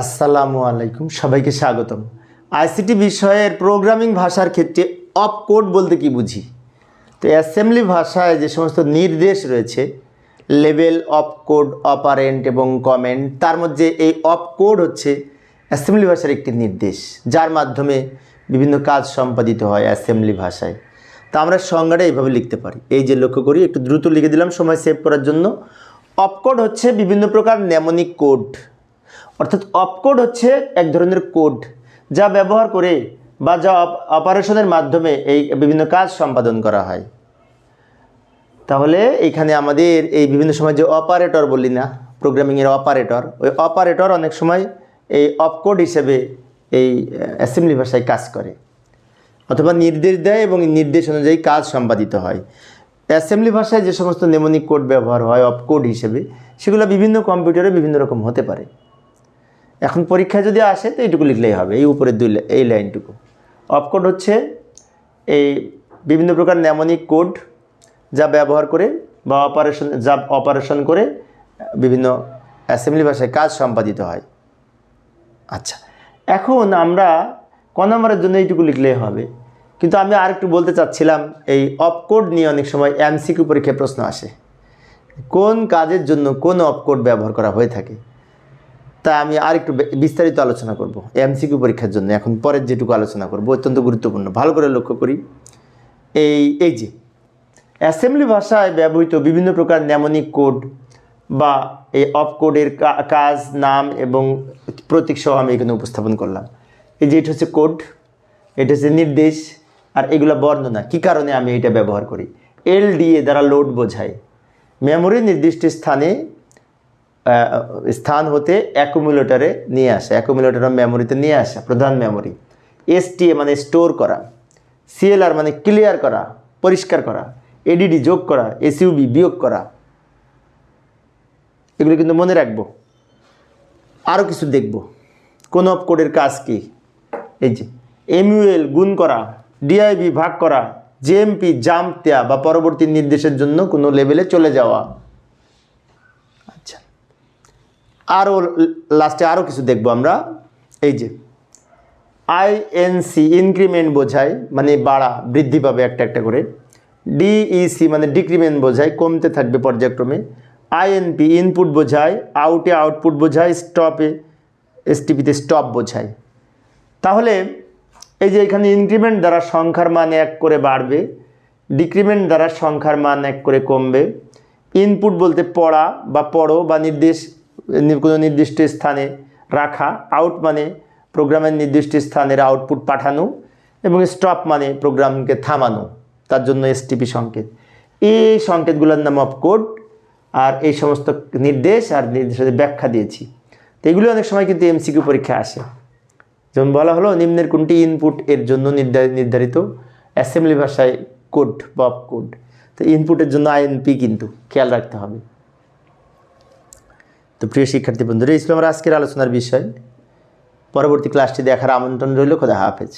আসসালামু আলাইকুম, সবাইকে স্বাগতম। আইসিটি বিষয়ের প্রোগ্রামিং ভাষার ক্ষেত্রে অপ কোড বলতে কি বুঝি? তো অ্যাসেম্বলি ভাষায় যে সমস্ত নির্দেশ রয়েছে লেভেল অফ কোড অপারেন্ট এবং কমেন্ট তার মধ্যে এই অপ কোড হচ্ছে অ্যাসেম্বলি ভাষার একটি নির্দেশ, যার মাধ্যমে বিভিন্ন কাজ সম্পাদিত হয় অ্যাসেম্বলি ভাষায়। তা আমরা সংজ্ঞাটা এইভাবে লিখতে পারি। এই যে লক্ষ্য করি, একটু দ্রুত লিখে দিলাম, সময় সেভ করার জন্য। অপকোড হচ্ছে বিভিন্ন প্রকার নেমনিক কোড অর্থাৎ অপকোড হচ্ছে এক ধরনের কোড যা ব্যবহার করে বা যা অপ- অপারেশনের মাধ্যমে এই বিভিন্ন কাজ সম্পাদন করা হয়। তাহলে এখানে আমাদের এই বিভিন্ন সময় যে অপারেটর বলি না প্রোগ্রামিংয়ের অপারেটর ওই অপারেটর অনেক সময় এই অপকোড হিসেবে এই অ্যাসেম্বলি ভাষায় কাজ করে। অথবা নির্দেশ দেয় এবং নির্দেশ অনুযায়ী কাজ সম্পাদিত হয়। অ্যাসেম্বলি ভাষায় যে সমস্ত নেমনিক কোড ব্যবহার হয় অপকোড হিসেবে, সেগুলো বিভিন্ন কম্পিউটারে বিভিন্ন রকম হতে পারে। এখন পরীক্ষায় যদি আসে, তো এইটুকু লিখলেই হবে, এই উপরের দুই এই লাইনটুকু। অপকোড হচ্ছে এই বিভিন্ন প্রকার নেমনিক কোড যা ব্যবহার করে বা অপারেশন যা অপারেশন করে বিভিন্ন অ্যাসেম্বলি ভাষায় কাজ সম্পাদিত হয়। আচ্ছা এখন আমরা ক নম্বরের জন্য এইটুকু লিখলেই হবে। কিন্তু আমি আর একটু বলতে চাচ্ছিলাম, এই অপকোড নিয়ে অনেক সময় এমসিকিউ পরীক্ষায় প্রশ্ন আসে। কোন কাজের জন্য কোন অপকোড ব্যবহার করা হয়ে থাকে? তা আমি আর একটু বে- বিস্তারিত আলোচনা করব এমসিকিউ পরীক্ষার জন্য। এখন পরের যেটুকু আলোচনা করব, অত্যন্ত গুরুত্বপূর্ণ। ভালো করে লক্ষ্য করি। এই এই যে, অ্যাসেম্বলি ভাষায় ব্যবহৃত বিভিন্ন প্রকার নেমনিক কোড বা এই অফ কোডের কাজ, নাম এবং প্রতীক সহ আমি এখানে উপস্থাপন করলাম। এই যে, এটা হচ্ছে কোড এটা হচ্ছে নির্দেশ, আর এগুলো বর্ণনা। কি কারণে আমি এটা ব্যবহার করি? এল ডিএ দ্বারা লোড বোঝায়। মেমোরি নির্দিষ্ট স্থানে স্থান হতে অ্যাকুমুলেটরে নিয়ে আসা অ্যাকুমুলেটর মেমোরিতে নিয়ে আসা, প্রধান মেমোরি এসটিএ মানে স্টোর করা সিএলআর মানে ক্লিয়ার করা, পরিষ্কার করা এডিডি যোগ করা এসইউবি বিয়োগ করা। এগুলো কিন্তু মনে রাখব। আরও কিছু দেখব। কোন অফ কোডের কাজ কি? এই যে এমইউএল গুণ করা ডিআইবি ভাগ করা জেএমপি জাম্প দেওয়া বা পরবর্তী নির্দেশের জন্য কোনো লেভেলে চলে যাওয়া আচ্ছা আরও লাস্টে আরও কিছু দেখব আমরা। এই যে আইএনসি ইনক্রিমেন্ট বোঝায় মানে বাড়া, বৃদ্ধি পাবে একটা একটা করে। ডিইসি মানে ডিক্রিমেন্ট বোঝায়, কমতে থাকবে পর্যায়ক্রমে। আইএনপি ইনপুট বোঝায় আউটে আউটপুট বোঝায় স্টপে এসটিপিতে স্টপ বোঝায়। তাহলে, এই যে এখানে ইনক্রিমেন্ট দ্বারা সংখ্যার মান এক করে বাড়বে ডিক্রিমেন্ট দ্বারা সংখ্যার মান এক করে কমবে। ইনপুট বলতে পড়া বা পড়ো বা নির্দেশ কোনো নির্দিষ্ট স্থানে রাখা আউট মানে প্রোগ্রামের নির্দিষ্ট স্থানের আউটপুট পাঠানো এবং স্টপ মানে প্রোগ্রামকে থামানো। তার জন্য এসটিপি সংকেত। এই সংকেতগুলোর নাম অফ কোড আর এই সমস্ত নির্দেশ আর নির্দেশের ব্যাখ্যা দিয়েছি। তো এগুলো অনেক সময় কিন্তু এমসিকিউ পরীক্ষায় আসে। যেমন বলা হলো, নিম্নের কোনটি ইনপুট এর জন্য নির্ধারি- নির্ধারিত? অ্যাসেম্বলি ভাষায় কোড বা কোড তো ইনপুটের জন্য আইএনপি কিন্তু খেয়াল রাখতে হবে। তো প্রিয় শিক্ষার্থী বন্ধুরা এই আজকের আলোচনার বিষয়, পরবর্তী ক্লাসটি দেখার আমন্ত্রণ রইল। খোদা হাফেজ।